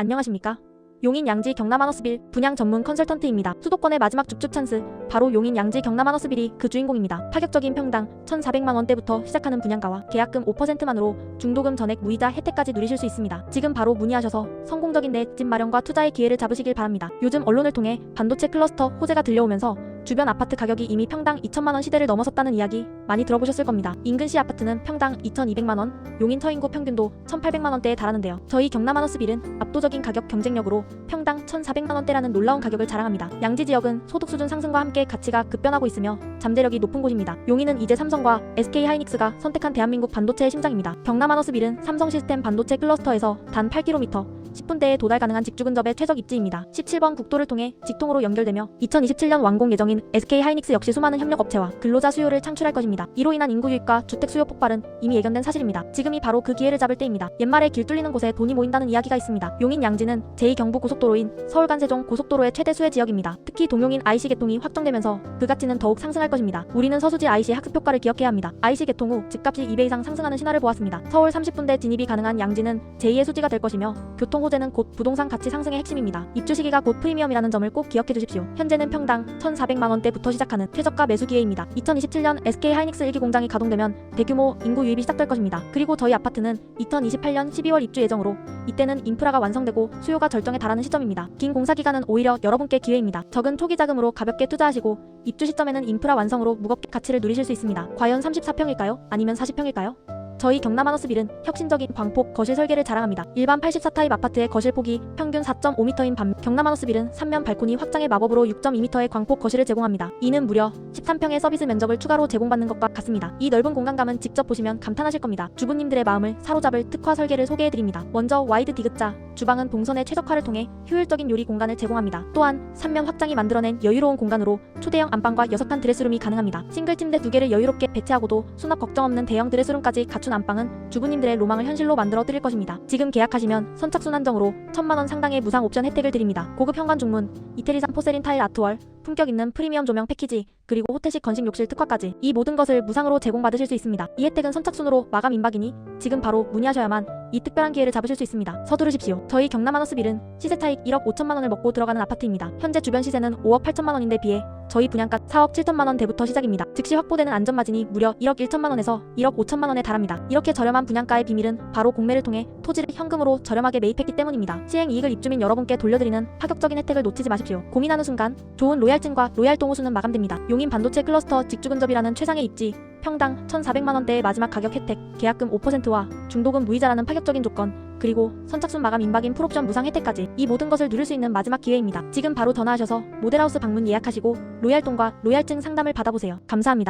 안녕하십니까? 용인 양지 경남 하너스빌 분양 전문 컨설턴트입니다. 수도권의 마지막 줍줍 찬스 바로 용인 양지 경남 하너스빌이 그 주인공입니다. 파격적인 평당 1,400만 원대부터 시작하는 분양가와 계약금 5%만으로 중도금 전액 무이자 혜택까지 누리실 수 있습니다. 지금 바로 문의하셔서 성공적인 내 집 마련과 투자의 기회를 잡으시길 바랍니다. 요즘 언론을 통해 반도체 클러스터 호재가 들려오면서 주변 아파트 가격이 이미 평당 2천만 원 시대를 넘어섰다는 이야기 많이 들어보셨을 겁니다. 인근시 아파트는 평당 2,200만 원, 용인 처인구 평균도 1,800만 원대에 달하는데요. 저희 경남 하너스빌은 압도적인 가격 경쟁력으로 평당 1,400만 원대라는 놀라운 가격을 자랑합니다. 양지 지역은 소득 수준 상승과 함께 가치가 급변하고 있으며 잠재력이 높은 곳입니다. 용인은 이제 삼성과 SK 하이닉스가 선택한 대한민국 반도체의 심장입니다. 경남 하너스빌은 삼성 시스템 반도체 클러스터에서 단 8km 10분대에 도달 가능한 직주 근접의 최적 입지입니다. 17번 국도를 통해 직통으로 연결되며 2027년 완공 예정인 SK 하이닉스 역시 수많은 협력 업체와 근로자 수요를 창출할 것입니다. 이로 인한 인구 유입과 주택 수요 폭발은 이미 예견된 사실입니다. 지금이 바로 그 기회를 잡을 때입니다. 옛말에 길 뚫리는 곳에 돈이 모인다는 이야기가 있습니다. 용인 양지는 제2경부 고속도로인 서울 간세종 고속도로의 최대 수혜 지역입니다. 특히 동용인 IC 개통이 확정되면서 그 가치는 더욱 상승할 것입니다. 우리는 서수지 IC 학습 효과를 기억해야 합니다. IC 개통 후 집값이 2배 이상 상승하는 신화를 보았습니다. 서울 30분대 진입이 가능한 양지는 제2의 수지가 될 것이며 교통 호재는 곧 부동산 가치 상승의 핵심입니다. 입주 시기가 곧 프리미엄이라는 점을 꼭 기억해 주십시오. 현재는 평당 1,400만 원대부터 시작하는 최저가 매수 기회입니다. 2027년 SK 하이닉스 1기 공장이 가동되면 대규모 인구 유입이 시작될 것입니다. 그리고 저희 아파트는 2028년 12월 입주 예정으로 이때는 인프라가 완성되고 수요가 절정에 달하는 시점입니다. 긴 공사 기간은 오히려 여러분께 기회입니다. 적은 초기 자금으로 가볍게 투자하시고 입주 시점에는 인프라 완성으로 무겁게 가치를 누리실 수 있습니다. 과연 34평일까요? 아니면 40평일까요? 저희 경남 하너스빌은 혁신적인 광폭 거실 설계를 자랑합니다. 일반 84타입 아파트의 거실 폭이 평균 4.5m인 반면 경남 하너스빌은 3면 발코니 확장의 마법으로 6.2m의 광폭 거실을 제공합니다. 이는 무려 13평의 서비스 면적을 추가로 제공받는 것과 같습니다. 이 넓은 공간감은 직접 보시면 감탄하실 겁니다. 주부님들의 마음을 사로잡을 특화 설계를 소개해드립니다. 먼저 와이드 디귿자 주방은 동선의 최적화를 통해 효율적인 요리 공간을 제공합니다. 또한 3면 확장이 만들어낸 여유로운 공간으로 초대형 안방과 6칸 드레스룸이 가능합니다. 싱글 침대 2개를 여유롭게 배치하고도 수납 걱정 없는 대형 드레스룸까지 갖춘 안방은 주부님들의 로망을 현실로 만들어 드릴 것입니다. 지금 계약하시면 선착순 한정으로 1천만 원 상당의 무상 옵션 혜택을 드립니다. 고급 현관 중문, 이태리산 포세린 타일 아트월, 품격 있는 프리미엄 조명 패키지, 그리고 호텔식 건식 욕실 특화까지 이 모든 것을 무상으로 제공받으실 수 있습니다. 이 혜택은 선착순으로 마감 임박이니 지금 바로 문의하셔야만 이 특별한 기회를 잡으실 수 있습니다. 서두르십시오. 저희 경남 하너스빌은 시세 차익 1억 5천만 원을 먹고 들어가는 아파트입니다. 현재 주변 시세는 5억 8천만 원인데 비해 저희 분양가 4억 7천만 원대부터 시작입니다. 즉시 확보되는 안전마진이 무려 1억 1천만 원에서 1억 5천만 원에 달합니다. 이렇게 저렴한 분양가의 비밀은 바로 공매를 통해 토지를 현금으로 저렴하게 매입했기 때문입니다. 시행 이익을 입주민 여러분께 돌려드리는 파격적인 혜택을 놓치지 마십시오. 고민하는 순간 좋은 로얄증과 로얄 동호수는 마감됩니다. 용인 반도체 클러스터 직주근접이라는 최상의 입지 평당 1,400만 원대의 마지막 가격 혜택, 계약금 5%와 중도금 무이자라는 파격적인 조건, 그리고 선착순 마감 임박인 풀옵션 무상 혜택까지 이 모든 것을 누릴 수 있는 마지막 기회입니다. 지금 바로 전화하셔서 모델하우스 방문 예약하시고 로얄동과 로얄증 상담을 받아보세요. 감사합니다.